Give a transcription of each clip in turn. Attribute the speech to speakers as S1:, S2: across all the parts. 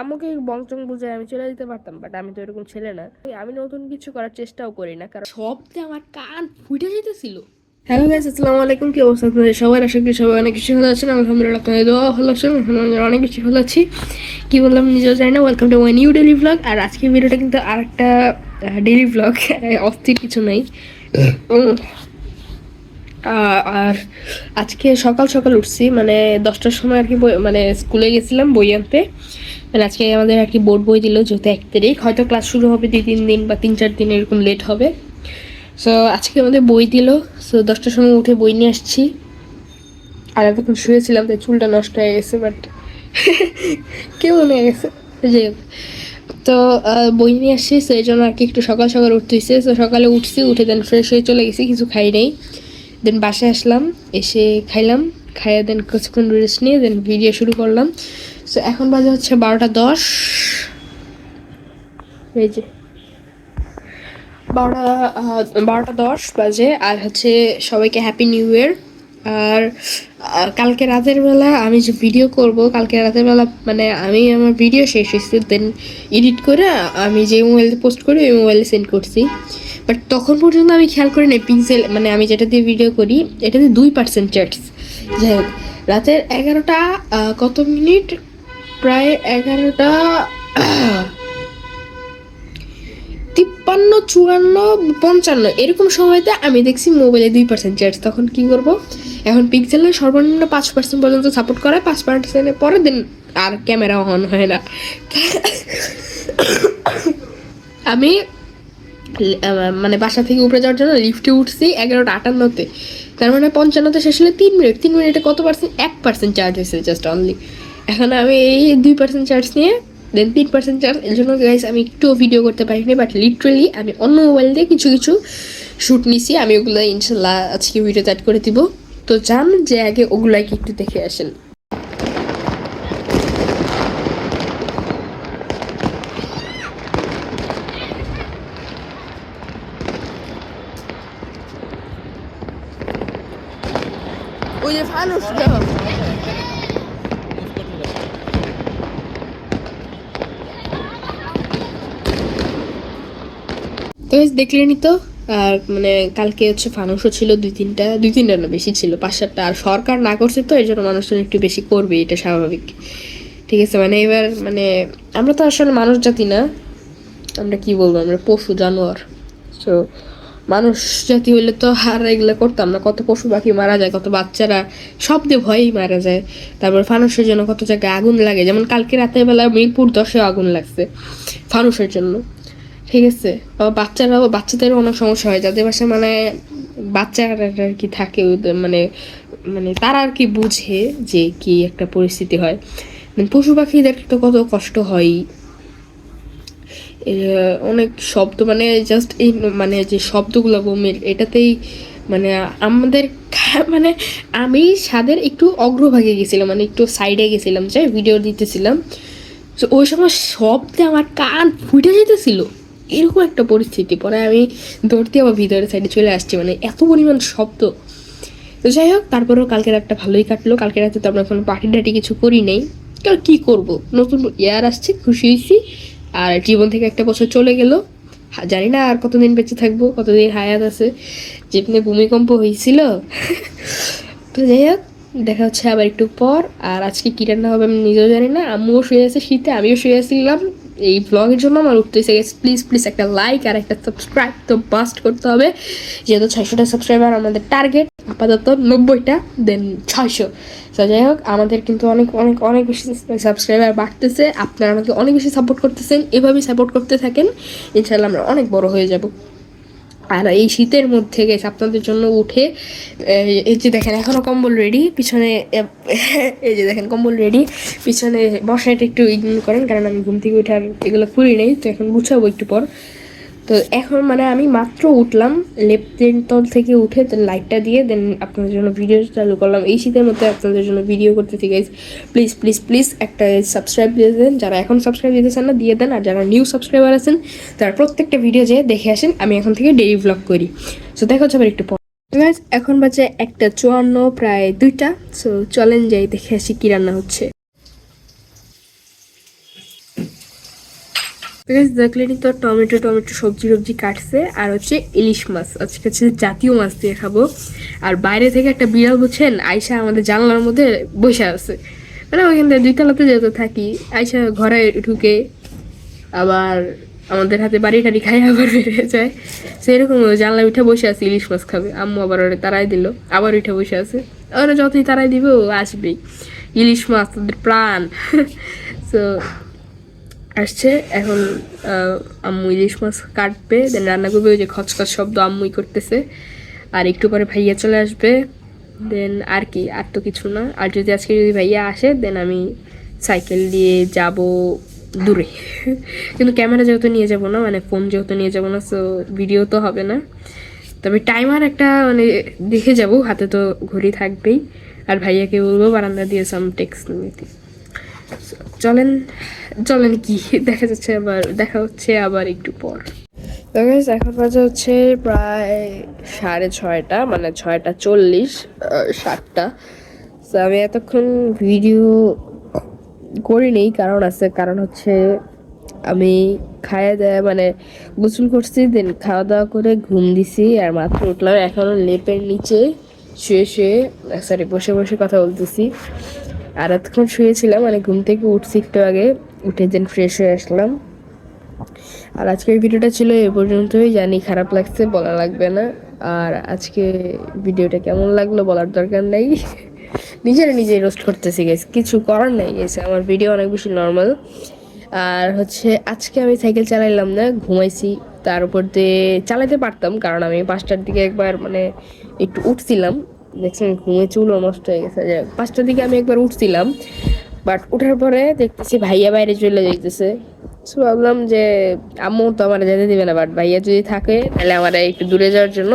S1: আম্মুকে বংচং বুঝে আমি চলে যেতে পারতাম বাট আমি তো এরকম ছেলে না। আমি নতুন কিছু করার চেষ্টাও করি না কারণ শব্দে আমার কান ফুটে যেতেছিল। হ্যালো গাইস আসসালামু আলাইকুম কি অবস্থা আপনাদের সবার? আশা করি সবাই অনেক কিছু ভালো আছেন। আলহামদুলিল্লাহ আপনাদের দোয়া ভালো আছেন। আলহামদুলিল্লাহ অনেক কিছু ভালো আছি। কি বললাম নিজেও জানি না। Welcome to my new daily blog আর আজকের ভিডিওটা কিন্তু আরেকটা ডেলি ব্লগ অস্থির কিছু নাই। আর আজকে সকাল সকাল উঠছি মানে দশটার সময় আর কি মানে স্কুলে গেছিলাম বই আনতে। মানে আজকে আমাদের আর কি বোর্ড বই দিল যেহেতু এক তারিখ, হয়তো ক্লাস শুরু হবে দুই, তিন দিন বা তিন, চার দিন এরকম লেট হবে। সো আজকে আমাদের বই দিল। সো দশটার সময় উঠে বই নিয়ে আসছি। আর এতক্ষণ শুয়েছিলাম, তাই চুলটা নষ্ট হয়ে গেছে বাট কেমন হয়ে গেছে? হোক। তো বই নিয়ে আসছি, সেই জন্য আর কি একটু সকাল সকাল উঠতে হয়েছে তো সকালে উঠছি, উঠে দেন ফ্রেশ হয়ে চলে গেছি, কিছু খাই নাই। দেন বাসায় আসলাম, এসে খাইলাম, খাইয়ে দেন কিছুক্ষণ রেস্ট নিয়ে দেন ভিডিও শুরু করলাম। সো এখন বাজে হচ্ছে বারোটা দশ। এই যে। বারোটা বারোটা দশ বাজে, আর হচ্ছে সবাইকে হ্যাপি নিউ ইয়ার আর কালকে রাতের বেলা আমি যে ভিডিও করব, কালকে রাতের বেলা মানে আমি আমার ভিডিও শেষ হয়েছে দেন এডিট করে আমি যে মোবাইলে পোস্ট করি, ওই মোবাইলে সেন্ড করছি। বাট তখন পর্যন্ত আমি খেয়াল করি না পিক্সেল মানে আমি যেটা দিয়ে ভিডিও করি, এটাতে দুই পার্সেন্ট চ্যাটস যাই হোক, রাতের এগারোটা কত মিনিট? প্রায় এগারোটা তিপ্পান্ন, চুয়ান্ন, পঞ্চান্ন এরকম সময়তে আমি দেখছি মোবাইলে দুই পার্সেন্ট চার্জ তখন কি করব? এখন পিক্সেলের সর্বনিম্ন পাঁচ পার্সেন্ট পর্যন্ত সাপোর্ট করে পাঁচ পার্সেন্টের পরের দিন আর ক্যামেরা অন হয় না। আমি মানে বাসা থেকে উপরে যাওয়ার জন্য লিফটে উঠছি এগারোটা আটান্নতে। তার মানে পঞ্চান্নতে শেষ হলে তিন মিনিট তিন মিনিটে কত পার্সেন্ট এক পার্সেন্ট চার্জ হয়েছে জাস্ট অনলি এখন আমি এই দুই পার্সেন্ট চার্জ নিয়ে দেন তিন পার্সেন্ট চার্জ এর জন্য গাইস আমি একটুও ভিডিও করতে পারিনি বাট লিটারেলি আমি অন্য মোবাইল দিয়ে কিছু কিছু শ্যুট নিছি। আমি ওগুলো ইনশাল্লাহ আজকে ভিডিওতে অ্যাড করে দিব। তো যান, যে আগে ওগুলাকে একটু দেখে আসেন। ওই যে ফানুসটা তো guys, দেখলেনই তো? আর মানে কালকে হচ্ছে ফানুসও ছিল দুই তিনটা দুই তিনটা না বেশি ছিল পাঁচ সাতটা। আর সরকার না করছে তো এই জন্য মানুষজন একটু বেশি করবে এটা স্বাভাবিক। ঠিক আছে মানে এবার মানে আমরা তো আসলে মানুষ জাতি না। আমরা কি বলব আমরা পশু জানোয়ার। তো মানুষ জাতি হইলে তো হার এগুলো করতাম না। কত পশু পাখি মারা যায় কত বাচ্চারা শব্দে ভয়েই মারা যায়। তারপর ফানুসের জন্য কত জায়গায় আগুন লাগে। যেমন কালকে রাতের বেলা মিরপুর দশে আগুন লাগছে ফানুসের জন্য। ঠিক আছে। বাচ্চারাও, বাচ্চাদেরও অনেক সমস্যা হয়। যাদের বাসায় মানে বাচ্চারা আর কি থাকে মানে মানে তারা আর কি বুঝে যে কি একটা পরিস্থিতি হয়। মানে পশু পাখিদের তো কত কষ্ট হয়। অনেক শব্দ মানে জাস্ট এই মানে যে শব্দগুলো বমির এটাতেই মানে আমাদের মানে আমি স্বাদের একটু অগ্রভাগে গেছিলাম মানে একটু সাইডে গেছিলাম যে ভিডিও দিতেছিলাম। তো ওই সময় শব্দে আমার কান ফুটে যেতেছিল। এরকম একটা পরিস্থিতি। পরে আমি দৌড়তে আবার ভিতরের সাইডে চলে আসছি মানে এত পরিমাণ শব্দ। তো যাই হোক, তারপরেও কালকে রাতটা ভালোই কাটলো। কালকে রাতে তো আমরা কোনো পার্টি টাটি কিছু করি নাই। কারণ কী করব? নতুন ইয়ার আসছে, খুশি হয়েছি। আর জীবন থেকে একটা বছর চলে গেল। জানি না আর কতদিন বেঁচে থাকব, কতদিন হায়াত আছে। যেখানে ভূমিকম্প হয়েছিল। তো যাই হোক, দেখা হচ্ছে আবার একটু পর। আর আজকে কী রান্না হবে আমি নিজেও জানি না। আম্মুও শুয়ে আছে শীতে, আমিও শুয়ে আসছিলাম এই ব্লগের জন্য আমার উঠতে গেছে প্লিজ প্লিজ একটা লাইক আর একটা সাবস্ক্রাইব তো বাস্ট করতে হবে। যেহেতু ছয়শোটা সাবস্ক্রাইবার আমাদের টার্গেট আপাতত নব্বইটা দেন ছয়শো। তো যাই হোক, আমাদের কিন্তু অনেক অনেক অনেক বেশি সাবস্ক্রাইবার বাড়তেছে। আপনারা আমাকে অনেক বেশি সাপোর্ট করতেছেন। এভাবেই সাপোর্ট করতে থাকেন ইনশাল্লাহ আমরা অনেক বড় হয়ে যাব। আর এই শীতের মধ্যে গেছে আপনাদের জন্য উঠে এই- যে দেখেন এখনও কম্বল রেডি পিছনে, এই যে দেখেন কম্বল রেডি পিছনে বসাটা একটু ইগনোর করেন, কারণ আমি ঘুম থেকে উঠে আর এগুলো করি নেই, তো এখন গুছাবো একটু পর। তো এখন মানে আমি মাত্র উঠলাম লেফটের তল থেকে উঠে লাইটটা দিয়ে দেন আপনাদের জন্য ভিডিও চালু করলাম। এই শীতের মধ্যে আপনাদের জন্য ভিডিও করতেছি গাইজ প্লিজ প্লিজ প্লিজ একটা সাবস্ক্রাইব দিয়ে দেন। যারা এখন সাবস্ক্রাইব দিতেছেন না, দিয়ে দেন। আর যারা নিউ সাবস্ক্রাইবার আছেন, তারা প্রত্যেকটা ভিডিও যেয়ে দেখে আসেন। আমি এখন থেকে ডেইলি ব্লগ করি। সো দেখা হচ্ছে একটু এখন বাজে একটা চুয়ান্ন, প্রায় দুইটা। সো চলেন যাই, দেখে আসি কি রান্না হচ্ছে। Guys, দেখলেনি তো টমেটো টমেটো সবজি টবজি কাটছে। আর হচ্ছে ইলিশ মাছ। আজকে হচ্ছে জাতীয় মাছ দিয়ে খাব। আর বাইরে থেকে একটা বিড়াল বুঝছেন আয়সা আমাদের জানলার মধ্যে বসে আছে। মানে ওইখান থেকে দুইতলাতে যেহেতু থাকি আয়সা ঘরে ঢুকে আবার আমাদের হাতে বাড়ি টাড়ি খাই আবার বেরিয়ে যায়। সেরকম জানলা উঠে বসে আছে ইলিশ মাছ খাবে। আম্মু আবার ওরা তারাই দিল আবার উঠে বসে আছে। ওরা যতই তারাই দিবে ও আসবেই। ইলিশ মাছ তাদের প্রাণ। সো আসছে। এখন আম্মু ইলিশ মাছ কাটবে দেন রান্না করবে, ওই যে খচখচ শব্দ আম্মুই করতেছে। আর একটু পরে ভাইয়া চলে আসবে। দেন আর কি, আর তো কিছু না। আর যদি আজকে যদি ভাইয়া আসে দেন আমি সাইকেল দিয়ে যাব দূরে। কিন্তু ক্যামেরা যেহেতু নিয়ে যাব না মানে ফোন যেহেতু নিয়ে যাব না সো ভিডিও তো হবে না। তবে টাইমার একটা মানে দেখে যাব, হাতে তো ঘড়ি থাকবেই। আর ভাইয়াকে বলব, বারান্দা দিয়ে সাম টেক্সট নিতে। চলেন চলেন কি? দেখা যাচ্ছে আবার, দেখা হচ্ছে আবার একটু পর। এখন বাজে হচ্ছে প্রায় সাড়ে ছয়টা মানে ছয়টা চল্লিশ সাতটা। তো আমি এতক্ষণ ভিডিও করিনি কারণ আছে, কারণ হচ্ছে আমি খাওয়া দাওয়া মানে গোসল করছি দেন খাওয়া দাওয়া করে ঘুম দিছি, আর মাত্র উঠলাম, এখনও লেপের নিচে শুয়ে শুয়ে সরি বসে বসে কথা বলতেছি। আর এতক্ষণ শুয়েছিলাম মানে ঘুম থেকে উঠছি একটু আগে, উঠে দেন ফ্রেশ হয়ে আসলাম। আর আজকের ভিডিওটা ছিল এ পর্যন্তই, জানি খারাপ লাগছে, বলা লাগবে না। আর আজকে ভিডিওটা কেমন লাগল বলার দরকার নেই। নিজেরা নিজেই রোস্ট করতেছি গেছে কিছু করার নেই গেছে আমার ভিডিও অনেক বেশি নর্মাল আর হচ্ছে, আজকে আমি সাইকেল চালাইলাম না, ঘুমাইছি। তার উপর দিয়ে চালাতে পারতাম, কারণ আমি পাঁচটার দিকে একবার মানে একটু উঠছিলাম। দেখছেন ঘুমে চুলও নষ্ট হয়ে গেছে। হোক, পাঁচটার দিকে আমি একবার উঠছিলাম বাট উঠার পরে দেখতেছি ভাইয়া বাইরে চলে যাইতেছে। সো ভাবলাম যে আম্মু তো আমার যেতে দিবে না বাট ভাইয়া যদি থাকে তাহলে আমার একটু দূরে যাওয়ার জন্য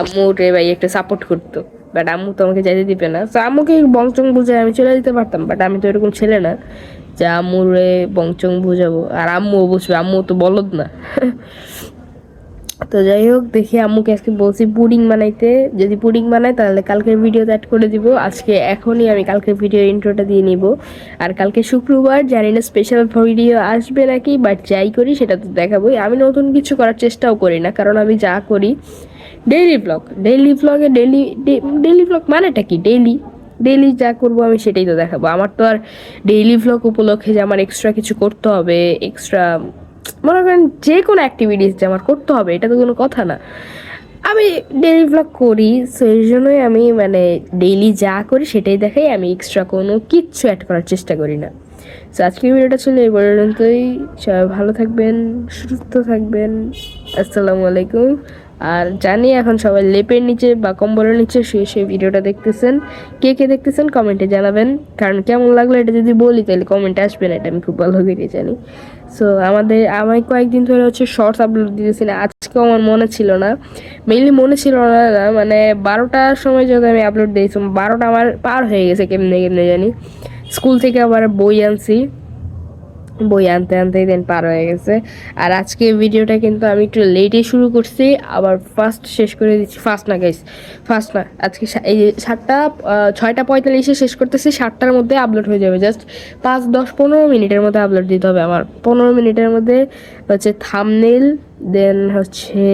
S1: আম্মু রে ভাই একটু সাপোর্ট করতো। বাট আম্মু তো আমাকে যেতে দিবে না। তো আম্মুকে বংচং বুঝে আমি চলে যেতে পারতাম বাট আমি তো এরকম ছেলে না যে আম্মুরে বংচং বুঝাবো। আর আম্মুও বুঝবে আম্মু তো বলদ না। তো যাই হোক, দেখি আম্মুকে আজকে বলছি পুডিং বানাইতে। যদি পুডিং বানাই তাহলে কালকের ভিডিওতে অ্যাড করে দিব। আজকে এখনই আমি কালকের ভিডিও ইন্ট্রোটা দিয়ে নিব। আর কালকে শুক্রবার, জানি না স্পেশাল ভিডিও আসবে নাকি বাট যাই করি সেটা তো দেখাবোই। আমি নতুন কিছু করার চেষ্টাও করি না, কারণ আমি যা করি ডেইলি ব্লগ ডেইলি ব্লগে ডেইলি ডেইলি ব্লগ মানেটা কি? ডেইলি ডেইলি যা করব আমি সেটাই তো দেখাবো। আমার তো আর ডেইলি ব্লগ উপলক্ষে যে আমার এক্সট্রা কিছু করতে হবে এক্সট্রা মনে করেন যে কোনো অ্যাক্টিভিটিস যে আমার করতে হবে, এটা তো কোনো কথা না। আমি ডেইলি ব্লগ করি সো এই জন্যই আমি মানে ডেইলি যা করি সেটাই দেখাই, আমি এক্সট্রা কোনো কিচ্ছু অ্যাড করার চেষ্টা করি না। সো আজকের ভিডিওটা ছিল এই পর্যন্তই। সবাই ভালো থাকবেন, সুস্থ থাকবেন। আসসালামু আলাইকুম। আর জানি এখন সবাই লেপের নিচে বা কম্বলের নিচে শুয়ে শুয়ে ভিডিওটা দেখতেছেন। কে কে দেখতেছেন কমেন্টে জানাবেন। কারণ কেমন লাগল এটা যদি বলি, তাহলে কমেন্টে আসবে না এটা আমি খুব ভালো করে জানি। সো আমাদের আমি কয়েকদিন ধরে হচ্ছে শর্টস আপলোড দিতেছি না আজকেও আমার মনে ছিল না। মেইনলি মনে ছিল না মানে বারোটার সময় যদি আমি আপলোড দিয়েছিলাম বারোটা আমার পার হয়ে গেছে, কেমনে কেমনে জানি। স্কুল থেকে আবার বই আনছি। বই আনতে আনতেই দেন পার হয়ে গেছে। আর আজকে ভিডিওটা কিন্তু আমি একটু লেটে শুরু করছি, আবার ফার্স্ট শেষ করে দিচ্ছি। ফার্স্ট না গাইস ফার্স্ট না। আজকে এই সাতটা ছয়টা পঁয়তাল্লিশে শেষ করতেছি, সাতটার মধ্যে আপলোড হয়ে যাবে। জাস্ট পাঁচ, দশ, পনেরো মিনিটের মধ্যে আপলোড দিতে হবে আমার। পনেরো মিনিটের মধ্যে হচ্ছে থামনেল দেন হচ্ছে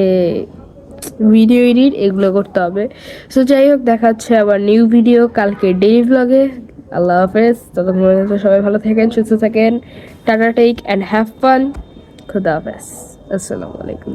S1: ভিডিও এডিট এগুলো করতে হবে। সো যাই হোক দেখাচ্ছে আবার নিউ ভিডিও কালকে ডেইলি ব্লগে আল্লাহ হাফেজ। ততক্ষণ পর্যন্ত সবাই ভালো থাকেন, সুস্থ থাকেন। Tata take and have fun খুদা হাফেজ। আসসালামু আলাইকুম।